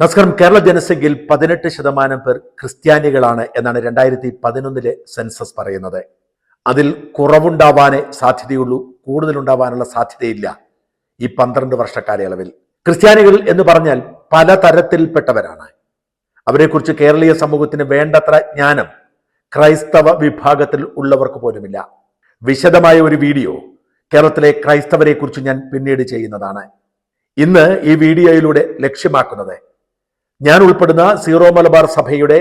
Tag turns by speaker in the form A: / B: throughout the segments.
A: നമസ്കാരം. കേരള ജനസംഖ്യയിൽ പതിനെട്ട് ശതമാനം പേർ ക്രിസ്ത്യാനികളാണ് എന്നാണ് രണ്ടായിരത്തി പതിനൊന്നിലെ സെൻസസ് പറയുന്നത്. അതിൽ കുറവുണ്ടാവാനേ സാധ്യതയുള്ളൂ കൂടുതലുണ്ടാവാനുള്ള സാധ്യതയില്ല ഈ പന്ത്രണ്ട് വർഷ കാലയളവിൽ. ക്രിസ്ത്യാനികൾ എന്ന് പറഞ്ഞാൽ പല തരത്തിൽപ്പെട്ടവരാണ്. അവരെക്കുറിച്ച് കേരളീയ സമൂഹത്തിന് വേണ്ടത്ര ജ്ഞാനം ക്രൈസ്തവ വിഭാഗത്തിൽ ഉള്ളവർക്ക് പോലുമില്ല. വിശദമായ ഒരു വീഡിയോ കേരളത്തിലെ ക്രൈസ്തവരെക്കുറിച്ച് ഞാൻ പിന്നീട് ചെയ്യുന്നതാണ്. ഇന്ന് ഈ വീഡിയോയിലൂടെ ലക്ഷ്യമാക്കുന്നത് ഞാൻ ഉൾപ്പെടുന്ന സീറോ മലബാർ സഭയുടെ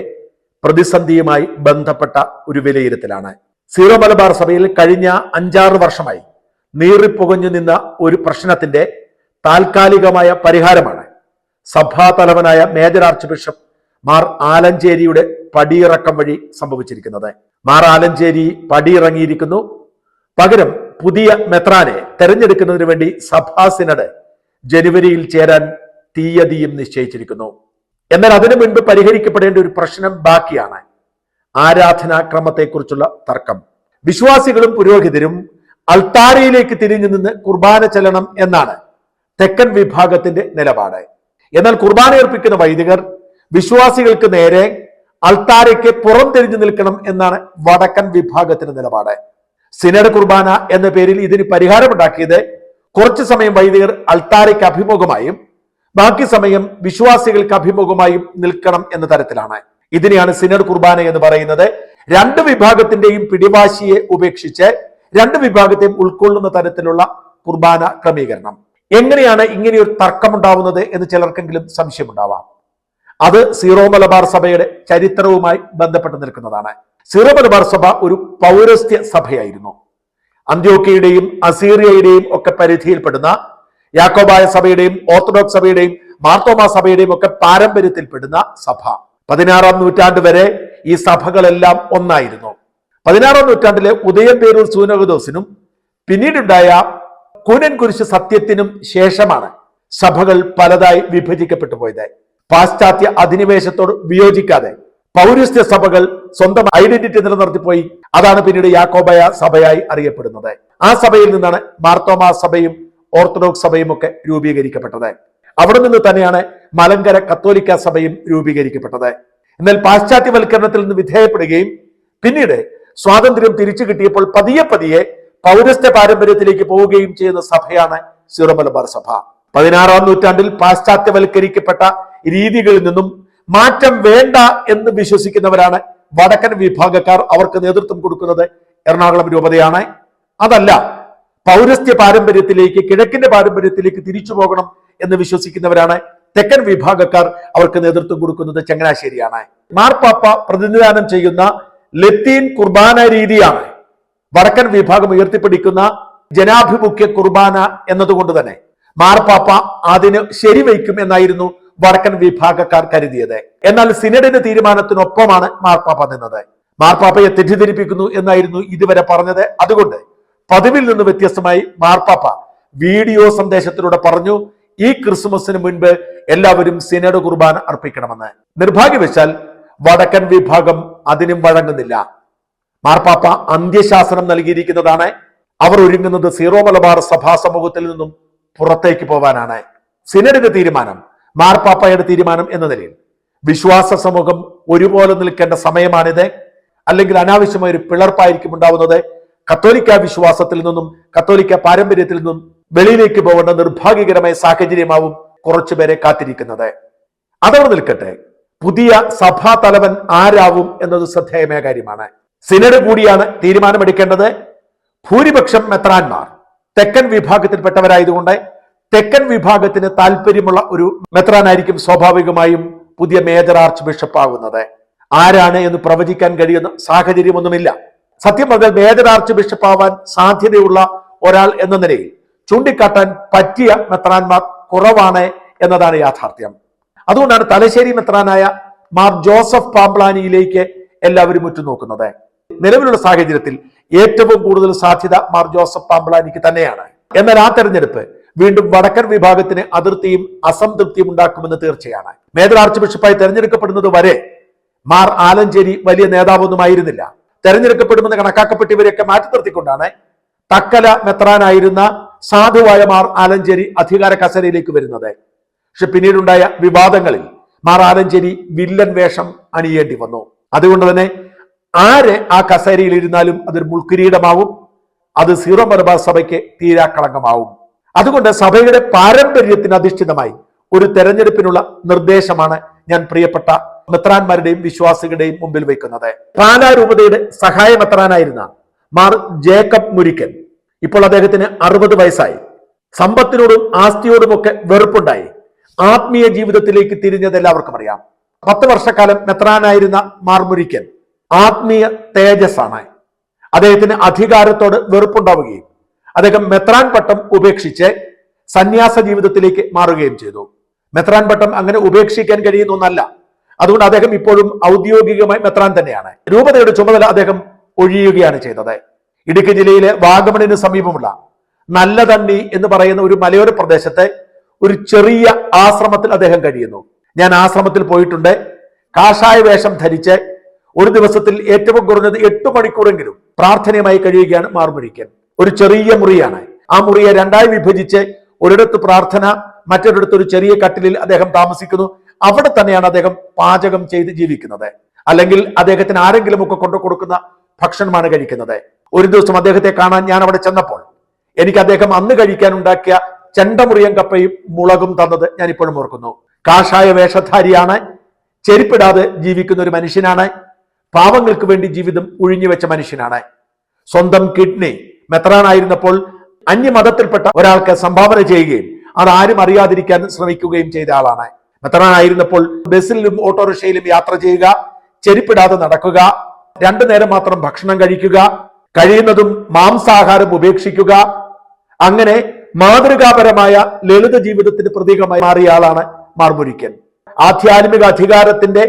A: പ്രതിസന്ധിയുമായി ബന്ധപ്പെട്ട ഒരു വിലയിരുത്തലാണ്. സീറോ മലബാർ സഭയിൽ കഴിഞ്ഞ അഞ്ചാറ് വർഷമായി നീറിപ്പുകഞ്ഞു നിന്ന ഒരു പ്രശ്നത്തിന്റെ താൽക്കാലികമായ പരിഹാരമാണ്. സഭാ തലവനായ മേജർ ആർച്ച് ബിഷപ്പ് മാർ ആലഞ്ചേരിയുടെ പടിയിറക്കം വഴി സംഭവിച്ചിരിക്കുന്നത്. മാർ ആലഞ്ചേരി പടിയിറങ്ങിയിരിക്കുന്നു. പകരം പുതിയ മെത്രാനെ തെരഞ്ഞെടുക്കുന്നതിന് വേണ്ടി സഭാ സിനഡ് ജനുവരിയിൽ ചേരാൻ തീയതിയും നിശ്ചയിച്ചിരിക്കുന്നു. എന്നാൽ അതിനു മുൻപ് പരിഹരിക്കപ്പെടേണ്ട ഒരു പ്രശ്നം ബാക്കിയാണ്. ആരാധനാക്രമത്തെക്കുറിച്ചുള്ള തർക്കം. വിശ്വാസികളും പുരോഹിതരും അൾത്താരയിലേക്ക് തിരിഞ്ഞു നിന്ന് കുർബാന ചെല്ലണം എന്നാണ് തെക്കൻ വിഭാഗത്തിന്റെ നിലപാട്. എന്നാൽ കുർബാന അർപ്പിക്കുന്ന വൈദികർ വിശ്വാസികൾക്ക് നേരെ അൾത്താരയ്ക്ക് പുറം തിരിഞ്ഞു നിൽക്കണം എന്നാണ് വടക്കൻ വിഭാഗത്തിന്റെ നിലപാട്. സിനഡ് കുർബാന എന്ന പേരിൽ ഇതിന് പരിഹാരമുണ്ടാക്കിയത് കുറച്ചു സമയം വൈദികർ അൾത്താരയ്ക്ക് അഭിമുഖമായും ബാക്കി സമയം വിശ്വാസികൾക്ക് അഭിമുഖമായും നിൽക്കണം എന്ന തരത്തിലാണ്. ഇതിനെയാണ് സിനഡ് കുർബാന എന്ന് പറയുന്നത്. രണ്ട് വിഭാഗത്തിന്റെയും പിടിവാശിയെ ഉപേക്ഷിച്ച് രണ്ട് വിഭാഗത്തെയും ഉൾക്കൊള്ളുന്ന തരത്തിലുള്ള കുർബാന ക്രമീകരണം. എങ്ങനെയാണ് ഇങ്ങനെ ഒരു തർക്കമുണ്ടാവുന്നത് എന്ന് ചിലർക്കെങ്കിലും സംശയമുണ്ടാവാം. അത് സീറോ മലബാർ സഭയുടെ ചരിത്രവുമായി ബന്ധപ്പെട്ട് നിൽക്കുന്നതാണ്. സീറോ മലബാർ സഭ ഒരു പൗരസ്ത്യ സഭയായിരുന്നു. അന്ത്യോക്കയുടെയും അസീറിയയുടെയും ഒക്കെ പരിധിയിൽപ്പെടുന്ന യാക്കോബായ സഭയുടെയും ഓർത്തഡോക്സ് സഭയുടെയും മാർത്തോമ സഭയുടെയും ഒക്കെ പാരമ്പര്യത്തിൽപ്പെടുന്ന സഭ. പതിനാറാം നൂറ്റാണ്ട് വരെ ഈ സഭകളെല്ലാം ഒന്നായിരുന്നു. പതിനാറാം നൂറ്റാണ്ടിലെ ഉദയം പേരൂർ സൂനകദോസിനും പിന്നീടുണ്ടായ കൂനൻ കുരിശ് സത്യത്തിനും ശേഷമാണ് സഭകൾ പലതായി വിഭജിക്കപ്പെട്ടു പോയത്. പാശ്ചാത്യ അധിനിവേശത്തോട് വിയോജിക്കാതെ പൗരസ്ത്യ സഭകൾ സ്വന്തം ഐഡന്റിറ്റി നിലനിർത്തിപ്പോയി അതാണ് പിന്നീട് യാക്കോബയ സഭയായി അറിയപ്പെടുന്നത്. ആ സഭയിൽ നിന്നാണ് മാർത്തോമാ സഭയും ഓർത്തഡോക്സ് സഭയും ഒക്കെ രൂപീകരിക്കപ്പെട്ടത്. അവിടെ നിന്ന് തന്നെയാണ് മലങ്കര കത്തോലിക്ക സഭയും രൂപീകരിക്കപ്പെട്ടത്. എന്നാൽ പാശ്ചാത്യവൽക്കരണത്തിൽ നിന്ന് വിധേയപ്പെടുകയും പിന്നീട് സ്വാതന്ത്ര്യം തിരിച്ചു കിട്ടിയപ്പോൾ പതിയെ പതിയെ പൗരസ്ത്യ പാരമ്പര്യത്തിലേക്ക് പോവുകയും ചെയ്യുന്ന സഭയാണ് സിറോ മലബാർ സഭ. പതിനാറാം നൂറ്റാണ്ടിൽ പാശ്ചാത്യവൽക്കരിക്കപ്പെട്ട രീതികളിൽ നിന്നും മാറ്റം വേണ്ട എന്ന് വിശ്വസിക്കുന്നവരാണ് വടക്കൻ വിഭാഗക്കാർ അവർക്ക് നേതൃത്വം കൊടുക്കുന്നത് എറണാകുളം രൂപതയാണ്. അതല്ല പൗരസ്ത്യ പാരമ്പര്യത്തിലേക്ക് കിഴക്കിന്റെ പാരമ്പര്യത്തിലേക്ക് തിരിച്ചു പോകണം എന്ന് വിശ്വസിക്കുന്നവരാണ് തെക്കൻ വിഭാഗക്കാർ അവർക്ക് നേതൃത്വം കൊടുക്കുന്നത് ചങ്ങനാശ്ശേരിയാണ്. മാർപ്പാപ്പ പ്രതിനിധാനം ചെയ്യുന്ന ലത്തീൻ കുർബാന രീതിയാണ് വടക്കൻ വിഭാഗം ഉയർത്തിപ്പിടിക്കുന്ന ജനാഭിമുഖ്യ കുർബാന എന്നതുകൊണ്ട് തന്നെ. മാർപ്പാപ്പ അതിന് ശരിവയ്ക്കും എന്നായിരുന്നു വടക്കൻ വിഭാഗക്കാർ കരുതിയത്. എന്നാൽ സിനഡിന്റെ തീരുമാനത്തിനൊപ്പമാണ് മാർപ്പാപ്പ നിന്നത്. മാർപ്പാപ്പയെ തെറ്റിദ്ധരിപ്പിക്കുന്നു എന്നായിരുന്നു ഇതുവരെ പറഞ്ഞത്. അതുകൊണ്ട് പതിവിൽ നിന്ന് വ്യത്യസ്തമായി മാർപ്പാപ്പ വീഡിയോ സന്ദേശത്തിലൂടെ പറഞ്ഞു ഈ ക്രിസ്മസിന് മുൻപ് എല്ലാവരും സിനഡ് കുർബാന അർപ്പിക്കണമെന്ന്. നിർഭാഗ്യവശാൽ വടക്കൻ വിഭാഗം അതിനും വഴങ്ങുന്നില്ല. മാർപ്പാപ്പ അന്ത്യശാസനം നൽകിയിരിക്കുന്നതാണ്. അവർ ഒരുങ്ങുന്നത് സീറോ മലബാർ സഭാ സമൂഹത്തിൽ നിന്നും പുറത്തേക്ക് പോവാനാണ്. സിനഡിന്റെ തീരുമാനം മാർപ്പാപ്പയുടെ തീരുമാനം എന്ന നിലയിൽ. വിശ്വാസ സമൂഹം ഒരുപോലെ നിൽക്കേണ്ട സമയമാണിത്. അല്ലെങ്കിൽ അനാവശ്യമായ ഒരു പിളർപ്പായിരിക്കും ഉണ്ടാവുന്നത്. കത്തോലിക്ക വിശ്വാസത്തിൽ നിന്നും കത്തോലിക്ക പാരമ്പര്യത്തിൽ നിന്നും വെളിയിലേക്ക് പോകേണ്ട നിർഭാഗ്യകരമായ സാഹചര്യമാവും കുറച്ചുപേരെ കാത്തിരിക്കുന്നത്. അതവിടെ നിൽക്കട്ടെ. പുതിയ സഭാ തലവൻ ആരാവും എന്നത് ശ്രദ്ധേയമായ കാര്യമാണ്. സിനഡ് കൂടിയാണ് തീരുമാനമെടുക്കേണ്ടത്. ഭൂരിപക്ഷം മെത്രാൻമാർ തെക്കൻ വിഭാഗത്തിൽപ്പെട്ടവരായതുകൊണ്ട് തെക്കൻ വിഭാഗത്തിന് താല്പര്യമുള്ള ഒരു മെത്രാനായിരിക്കും സ്വാഭാവികമായും പുതിയ മേജർ ആർച്ച് ബിഷപ്പ് ആകുന്നത് ആരാണ് എന്ന് പ്രവചിക്കാൻ കഴിയുന്ന സാഹചര്യമൊന്നുമില്ല. സത്യം പറഞ്ഞാൽ മേജർ ആർച്ച് ബിഷപ്പ് ആവാൻ സാധ്യതയുള്ള ഒരാൾ എന്ന നിലയിൽ ചൂണ്ടിക്കാട്ടാൻ പറ്റിയ മെത്രാൻമാർ കുറവാണ് എന്നതാണ് യാഥാർത്ഥ്യം. അതുകൊണ്ടാണ് തലശ്ശേരി മെത്രാനായ മാർ ജോസഫ് പാമ്പ്ലാനിയിലേക്ക് എല്ലാവരും ഉറ്റുനോക്കുന്നത്. നിലവിലുള്ള സാഹചര്യത്തിൽ ഏറ്റവും കൂടുതൽ സാധ്യത മാർ ജോസഫ് പാമ്പ്ലാനിക്ക് തന്നെയാണ്. എന്നാൽ ആ തെരഞ്ഞെടുപ്പ് വീണ്ടും വടക്കൻ വിഭാഗത്തിന് അതിർത്തിയും അസംതൃപ്തിയും ഉണ്ടാക്കുമെന്ന് തീർച്ചയാണ്. മേജർ ആർച്ച് ബിഷപ്പായി തെരഞ്ഞെടുക്കപ്പെടുന്നത് വരെ മാർ ആലഞ്ചേരി വലിയ നേതാവൊന്നുമായിരുന്നില്ല തെരഞ്ഞെടുക്കപ്പെടുമെന്ന് കണക്കാക്കപ്പെട്ടവരെയൊക്കെ മാറ്റി നിർത്തിക്കൊണ്ടാണ് തക്കല മെത്രാനായിരുന്ന സാധുവായ മാർ ആലഞ്ചേരി അധികാര കസരയിലേക്ക് വരുന്നത്. പക്ഷെ പിന്നീടുണ്ടായ വിവാദങ്ങളിൽ മാർ ആലഞ്ചേരി വില്ലൻ വേഷം അണിയേണ്ടി വന്നു. അതുകൊണ്ട് തന്നെ ആര് ആ കസേരയിൽ ഇരുന്നാലും അതൊരു മുൾക്കിരീടമാവും. അത് സീറോ മലബാർ സഭയ്ക്ക് തീരാക്കളങ്കമാവും. അതുകൊണ്ട് സഭയുടെ പാരമ്പര്യത്തിന് അധിഷ്ഠിതമായി ഒരു തെരഞ്ഞെടുപ്പിനുള്ള നിർദ്ദേശമാണ് ഞാൻ പ്രിയപ്പെട്ട മെത്രാന്മാരുടെയും വിശ്വാസികളുടെയും മുമ്പിൽ വയ്ക്കുന്നത്. പാലാരൂപതയുടെ സഹായ മെത്രാനായിരുന്ന മാർ ജേക്കബ് മുരിക്കൻ. ഇപ്പോൾ അദ്ദേഹത്തിന് അറുപത് വയസ്സായി. സമ്പത്തിനോടും ആസ്തിയോടുമൊക്കെ വെറുപ്പുണ്ടായി. ആത്മീയ ജീവിതത്തിലേക്ക് തിരിഞ്ഞത് എല്ലാവർക്കും അറിയാം. പത്ത് വർഷക്കാലം മെത്രാനായിരുന്ന മാർ മുരിക്കൻ ആത്മീയ തേജസ്സാണ്. അദ്ദേഹത്തിന് അധികാരത്തോട് വെറുപ്പുണ്ടാവുകയും അദ്ദേഹം മെത്രാൻ പട്ടം ഉപേക്ഷിച്ച് സന്യാസ ജീവിതത്തിലേക്ക് മാറുകയും ചെയ്തു. മെത്രാൻ പട്ടം അങ്ങനെ ഉപേക്ഷിക്കാൻ കഴിയുന്ന ഒന്നല്ല. അതുകൊണ്ട് അദ്ദേഹം ഇപ്പോഴും ഔദ്യോഗികമായി മെത്രാൻ തന്നെയാണ്. രൂപതയുടെ ചുമതല അദ്ദേഹം ഒഴിയുകയാണ് ചെയ്തത്. ഇടുക്കി ജില്ലയിലെ വാഗമണിന് സമീപമുള്ള നല്ല തണ്ണി എന്ന് പറയുന്ന ഒരു മലയോര പ്രദേശത്തെ ഒരു ചെറിയ ആശ്രമത്തിൽ അദ്ദേഹം കഴിയുന്നു. ഞാൻ ആശ്രമത്തിൽ പോയിട്ടുണ്ട്. കാഷായ വേഷം ധരിച്ച് ഒരു ദിവസത്തിൽ ഏറ്റവും കുറഞ്ഞത് എട്ട് മണിക്കൂറെങ്കിലും പ്രാർത്ഥനയുമായി കഴിയുകയാണ് മാർമുരിക്കൻ ഒരു ചെറിയ മുറിയാണ്. ആ മുറിയെ രണ്ടായി വിഭജിച്ച് ഒരിടത്ത് പ്രാർത്ഥന മറ്റൊരിടത്ത് ഒരു ചെറിയ കട്ടിലിൽ അദ്ദേഹം താമസിക്കുന്നു. അവിടെ തന്നെയാണ് അദ്ദേഹം പാചകം ചെയ്ത് ജീവിക്കുന്നത്. അല്ലെങ്കിൽ അദ്ദേഹത്തിന് ആരെങ്കിലും ഒക്കെ കൊണ്ടു കൊടുക്കുന്ന ഭക്ഷണമാണ് കഴിക്കുന്നത്. ഒരു ദിവസം അദ്ദേഹത്തെ കാണാൻ ഞാൻ അവിടെ ചെന്നപ്പോൾ എനിക്ക് അദ്ദേഹം അന്ന് കഴിക്കാൻ ഉണ്ടാക്കിയ ചെണ്ടമുറിയം കപ്പയും മുളകും തന്നത് ഞാൻ ഇപ്പോഴും ഓർക്കുന്നു. കാഷായ വേഷധാരിയാണ് ചെരിപ്പിടാതെ ജീവിക്കുന്ന ഒരു മനുഷ്യനാണ് പാവങ്ങൾക്ക് വേണ്ടി ജീവിതം ഒഴിഞ്ഞുവെച്ച മനുഷ്യനാണ്. സ്വന്തം കിഡ്നി മെത്രാനായിരുന്നപ്പോൾ അന്യമതത്തിൽപ്പെട്ട ഒരാൾക്ക് സംഭാവന ചെയ്യുകയും അത് ആരും അറിയാതിരിക്കാൻ ശ്രമിക്കുകയും ചെയ്ത ആളാണ്. മെത്രാനായിരുന്നപ്പോൾ ബസ്സിലും ഓട്ടോറിക്ഷയിലും യാത്ര ചെയ്യുക ചെരിപ്പിടാതെ നടക്കുക രണ്ടു നേരം മാത്രം ഭക്ഷണം കഴിക്കുക കഴിയുന്നതും മാംസാഹാരം ഉപേക്ഷിക്കുക അങ്ങനെ മാതൃകാപരമായ ലളിത ജീവിതത്തിന് പ്രതീകമായി മാറിയ ആളാണ് മാർമുരിക്കൻ ആധ്യാത്മിക അധികാരത്തിന്റെ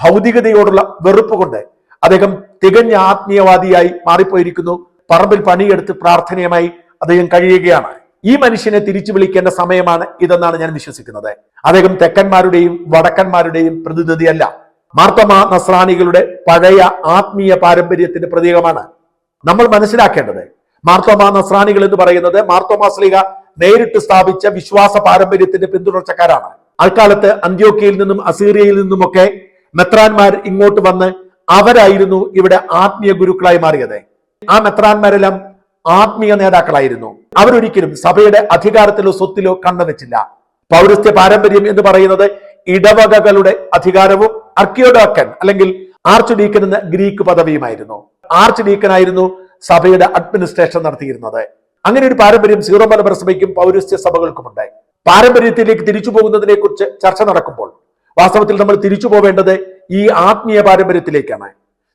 A: ഭൗതികതയോടുള്ള വെറുപ്പ് കൊണ്ട് അദ്ദേഹം തികഞ്ഞ ആത്മീയവാദിയായി മാറിപ്പോയിരിക്കുന്നു. പറമ്പിൽ പണിയെടുത്ത് പ്രാർത്ഥനയുമായി അദ്ദേഹം കഴിയുകയാണ്. ഈ മനുഷ്യനെ തിരിച്ചു വിളിക്കേണ്ട സമയമാണ് ഇതെന്നാണ് ഞാൻ വിശ്വസിക്കുന്നത്. അദ്ദേഹം തെക്കന്മാരുടെയും വടക്കന്മാരുടെയും പ്രതിനിധിയല്ല. മാർത്തമ നസ്രാണികളുടെ പഴയ ആത്മീയ പാരമ്പര്യത്തിന്റെ പ്രതീകമാണ്. നമ്മൾ മനസ്സിലാക്കേണ്ടത് മാർത്തോമ നസ്രാണികൾ എന്ന് പറയുന്നത് മാർത്തോമാ സ്ലിക നേരിട്ട് സ്ഥാപിച്ച വിശ്വാസ പാരമ്പര്യത്തിന്റെ പിന്തുടർച്ചക്കാരാണ്. അക്കാലത്ത് അന്ത്യോക്കയിൽ നിന്നും അസീറിയയിൽ നിന്നുമൊക്കെ മെത്രാന്മാർ ഇങ്ങോട്ട് വന്ന് അവരായിരുന്നു ഇവിടെ ആത്മീയ ഗുരുക്കളായി മാറിയത്. ആ മെത്രാന്മാരെല്ലാം ആത്മീയ നേതാക്കളായിരുന്നു. അവരൊരിക്കലും സഭയുടെ അധികാരത്തിലോ സ്വത്തിലോ കണ്ണുവെച്ചില്ല. പൗരസ്ത്യ പാരമ്പര്യം എന്ന് പറയുന്നത് ഇടവകകളുടെ അധികാരവും അർക്കിയോഡോക്കൻ അല്ലെങ്കിൽ ആർച്ച് ഡീക്കൻ എന്ന ഗ്രീക്ക് പദവിയുമായിരുന്നു. ആർച്ച് ഡീക്കനായിരുന്നു സഭയുടെ അഡ്മിനിസ്ട്രേഷൻ നടത്തിയിരുന്നത്. അങ്ങനെ ഒരു പാരമ്പര്യം സീറോ മലബാർ സഭയ്ക്കും പൗരസ്ത്യ സഭകൾക്കുമുണ്ട്. പാരമ്പര്യത്തിലേക്ക് തിരിച്ചു പോകുന്നതിനെ കുറിച്ച് ചർച്ച നടക്കുമ്പോൾ വാസ്തവത്തിൽ നമ്മൾ തിരിച്ചു പോവേണ്ടത് ഈ ആത്മീയ പാരമ്പര്യത്തിലേക്കാണ്.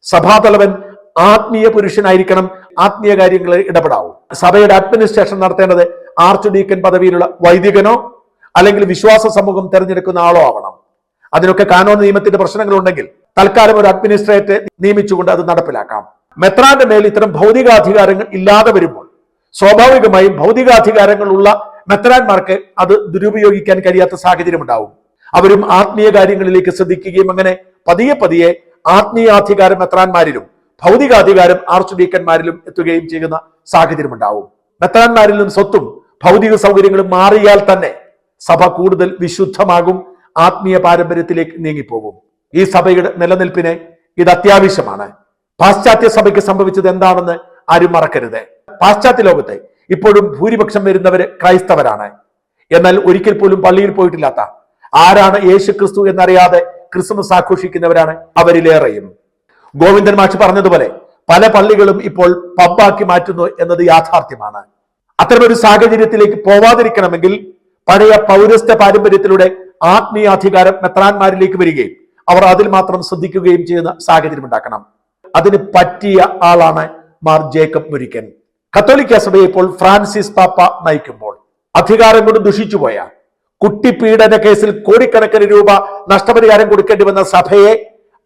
A: സഭാതലവൻ ആത്മീയ പുരുഷനായിരിക്കണം ആത്മീയ കാര്യങ്ങളിൽ ഇടപെടാവൂ. സഭയുടെ അഡ്മിനിസ്ട്രേഷൻ നടത്തേണ്ടത് ആർച്ച് ഡീക്കൻ പദവിയിലുള്ള വൈദികനോ അല്ലെങ്കിൽ വിശ്വാസ സമൂഹം തിരഞ്ഞെടുക്കുന്ന ആളോ ആവണം. അതിനൊക്കെ കാനോൻ നിയമത്തിന്റെ പ്രശ്നങ്ങളുണ്ടെങ്കിൽ തൽക്കാലം ഒരു അഡ്മിനിസ്ട്രേറ്റ് നിയമിച്ചുകൊണ്ട് അത് നടപ്പിലാക്കാം. മെത്രാന്റെ മേൽ ഇത്തരം ഭൗതികാധികാരങ്ങൾ ഇല്ലാതെ വരുമ്പോൾ സ്വാഭാവികമായും ഭൗതികാധികാരങ്ങളുള്ള മെത്രാന്മാർക്ക് അത് ദുരുപയോഗിക്കാൻ കഴിയാത്ത സാഹചര്യം ഉണ്ടാവും അവരും ആത്മീയ കാര്യങ്ങളിലേക്ക് ശ്രദ്ധിക്കുകയും അങ്ങനെ പതിയെ പതിയെ ആത്മീയാധികാരം മെത്രാന്മാരിലും ഭൗതികാധികാരം ആർച്ച് ഡീക്കന്മാരിലും എത്തുകയും ചെയ്യുന്ന സാഹചര്യം ഉണ്ടാവും മെത്രാന്മാരിൽ നിന്നും സ്വത്തും ഭൗതിക സൗകര്യങ്ങളും മാറിയാൽ തന്നെ സഭ കൂടുതൽ വിശുദ്ധമാകും ആത്മീയ പാരമ്പര്യത്തിലേക്ക് നീങ്ങിപ്പോകും. ഈ സഭയുടെ നിലനിൽപ്പിന് ഇത് അത്യാവശ്യമാണ്. പാശ്ചാത്യ സഭയ്ക്ക് സംഭവിച്ചത് എന്താണെന്ന് ആരും മറക്കരുത്. പാശ്ചാത്യ ലോകത്തെ ഇപ്പോഴും ഭൂരിപക്ഷം വരുന്നവര് ക്രൈസ്തവരാണ്. എന്നാൽ ഒരിക്കൽ പോലും പള്ളിയിൽ പോയിട്ടില്ലാത്ത ആരാണ് യേശു ക്രിസ്തു എന്നറിയാതെ ക്രിസ്മസ് ആഘോഷിക്കുന്നവരാണ് അവരിലേറെയും. ഗോവിന്ദൻ മാഷ് പറഞ്ഞതുപോലെ പല പള്ളികളും ഇപ്പോൾ പബ്ബാക്കി മാറ്റുന്നു എന്നത് യാഥാർത്ഥ്യമാണ്. അത്തരമൊരു സാഹചര്യത്തിലേക്ക് പോവാതിരിക്കണമെങ്കിൽ പഴയ പൗരസ്ത്യ പാരമ്പര്യത്തിലൂടെ ആത്മീയാധികാരം മെത്രാന്മാരിലേക്ക് വരികയും അവർ അതിൽ മാത്രം ശ്രദ്ധിക്കുകയും ചെയ്യുന്ന സാഹചര്യം ഉണ്ടാക്കണം. അതിന് പറ്റിയ ആളാണ് മാർ ജേക്കബ് മുരിക്കൻ. കത്തോലിക്ക സഭയെ ഇപ്പോൾ ഫ്രാൻസിസ് പാപ്പ നയിക്കുമ്പോൾ അധികാരം കൊണ്ട് ദുഷിച്ചുപോയ കുട്ടിപീഡന കേസിൽ കോടിക്കണക്കിന് രൂപ നഷ്ടപരിഹാരം കൊടുക്കേണ്ടി വന്ന സഭയെ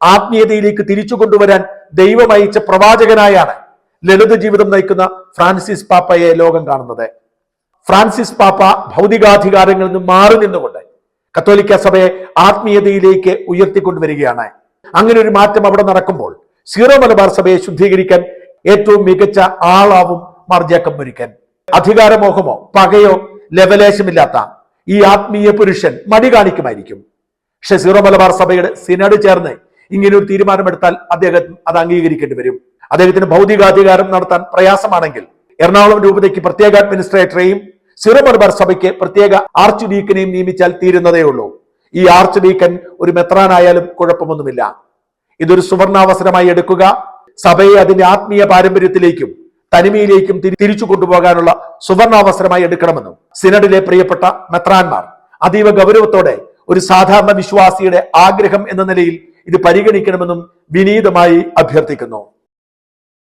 A: ആത്മീയതയിലേക്ക് തിരിച്ചു കൊണ്ടുവരാൻ ദൈവം അയച്ച പ്രവാചകനായാണ് ലളിത ജീവിതം നയിക്കുന്ന ഫ്രാൻസിസ് പാപ്പയെ ലോകം കാണുന്നത്. ഫ്രാൻസിസ് പാപ്പ ഭൗതികാധികാരങ്ങളിൽ നിന്ന് മാറി നിന്നുകൊണ്ട് കത്തോലിക്ക സഭയെ ആത്മീയതയിലേക്ക് ഉയർത്തിക്കൊണ്ടുവരികയാണ്. അങ്ങനെ ഒരു മാറ്റം അവിടെ നടക്കുമ്പോൾ സീറോ മലബാർ സഭയെ ശുദ്ധീകരിക്കാൻ ഏറ്റവും മികച്ച ആളാവും മാർ ജേക്കബ് അധികാരമോഹമോ പകയോ ലവലേശമില്ലാത്ത ഈ ആത്മീയ പുരുഷൻ മടി കാണിക്കുമായിരിക്കും. പക്ഷെ സീറോ മലബാർ സഭയുടെ സിനഡ് ചേർന്ന് ഇങ്ങനെ ഒരു തീരുമാനമെടുത്താൽ അദ്ദേഹം അത് അംഗീകരിക്കേണ്ടി വരും. അദ്ദേഹത്തിന് ഭൗതികാധികാരം നടത്താൻ പ്രയാസമാണെങ്കിൽ എറണാകുളം രൂപതയ്ക്ക് പ്രത്യേക അഡ്മിനിസ്ട്രേറ്ററെയും സിറോ മലബാർ സഭയ്ക്ക് പ്രത്യേക ആർച്ച് ഡീക്കനെയും നിയമിച്ചാൽ തീരുന്നതേ ഉള്ളൂ. ഈ ആർച്ച് ഡീക്കൻ ഒരു മെത്രാനായാലും കുഴപ്പമൊന്നുമില്ല. ഇതൊരു സുവർണാവസരമായി എടുക്കുക സഭയെ അതിന്റെ ആത്മീയ പാരമ്പര്യത്തിലേക്കും തനിമയിലേക്കും തിരി- തിരിച്ചു കൊണ്ടുപോകാനുള്ള സുവർണാവസരമായി എടുക്കണമെന്നും സിനഡിലെ പ്രിയപ്പെട്ട മെത്രാന്മാർ അതീവ ഗൗരവത്തോടെ ഒരു സാധാരണ വിശ്വാസിയുടെ ആഗ്രഹം എന്ന നിലയിൽ ഇത് പരിഗണിക്കണമെന്നും വിനീതമായി അഭ്യർത്ഥിക്കുന്നു.